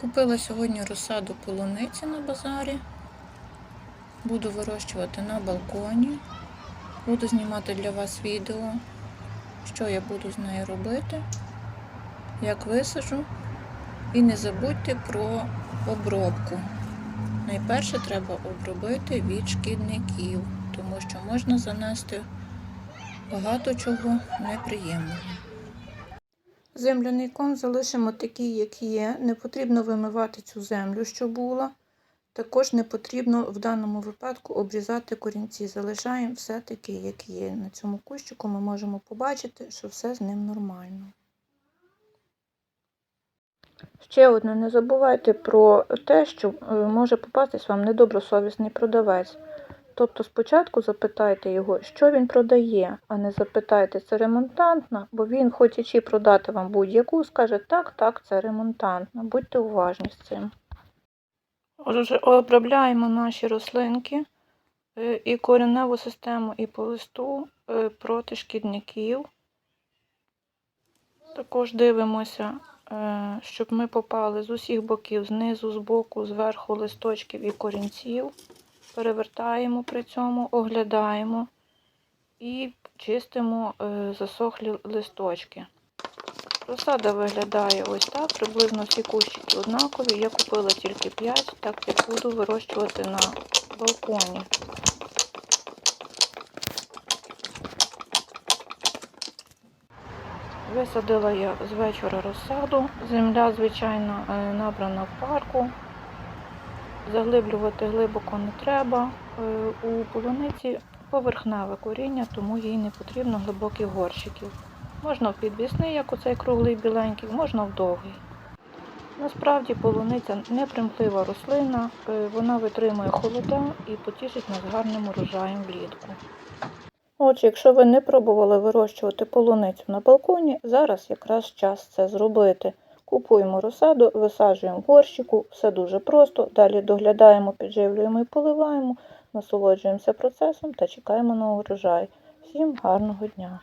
Купила сьогодні розсаду полуниці на базарі. Буду вирощувати на балконі. Буду знімати для вас відео, що я буду з нею робити, як висажу. І не забудьте про обробку. Найперше треба обробити від шкідників, тому що можна занести багато чого неприємного. Земляний ком залишимо такий, як є. Не потрібно вимивати цю землю, що була. Також не потрібно в даному випадку обрізати корінці. Залишаємо все таке, як є. На цьому кущику ми можемо побачити, що все з ним нормально. Ще одне, не забувайте про те, що е, може попастись вам недобросовісний продавець. Тобто спочатку запитайте його, що він продає, а не запитайте, це ремонтантна, бо він, хочучи продати вам будь-яку, скаже так, так, це ремонтантна. Будьте уважні з цим. Отже, обробляємо наші рослинки е, і кореневу систему, і по листу е, проти шкідників. Також дивимося, е, щоб ми попали з усіх боків, знизу, збоку, зверху листочків і корінців. Перевертаємо при цьому, оглядаємо і чистимо е, засохлі листочки. Розсада виглядає ось так, приблизно всі кущики однакові. Я купила тільки 5, так як буду вирощувати на балконі. Висадила я з вечора розсаду. Земля, звичайно, е, набрана в парку. Заглиблювати глибоко не треба. Е, У полуниці поверхневе коріння, тому їй не потрібно глибоких горщиків. Можна в підвісний, як оцей круглий біленький, можна в довгий. Насправді полуниця непримхлива рослина, е, вона витримує холода і потішить нас гарним урожаєм влітку. Отже, якщо ви не пробували вирощувати полуницю на балконі, зараз якраз час це зробити. Купуємо розсаду, висаджуємо горщику, все дуже просто. Далі доглядаємо, підживлюємо і поливаємо, насолоджуємося процесом та чекаємо на урожай. Всім гарного дня!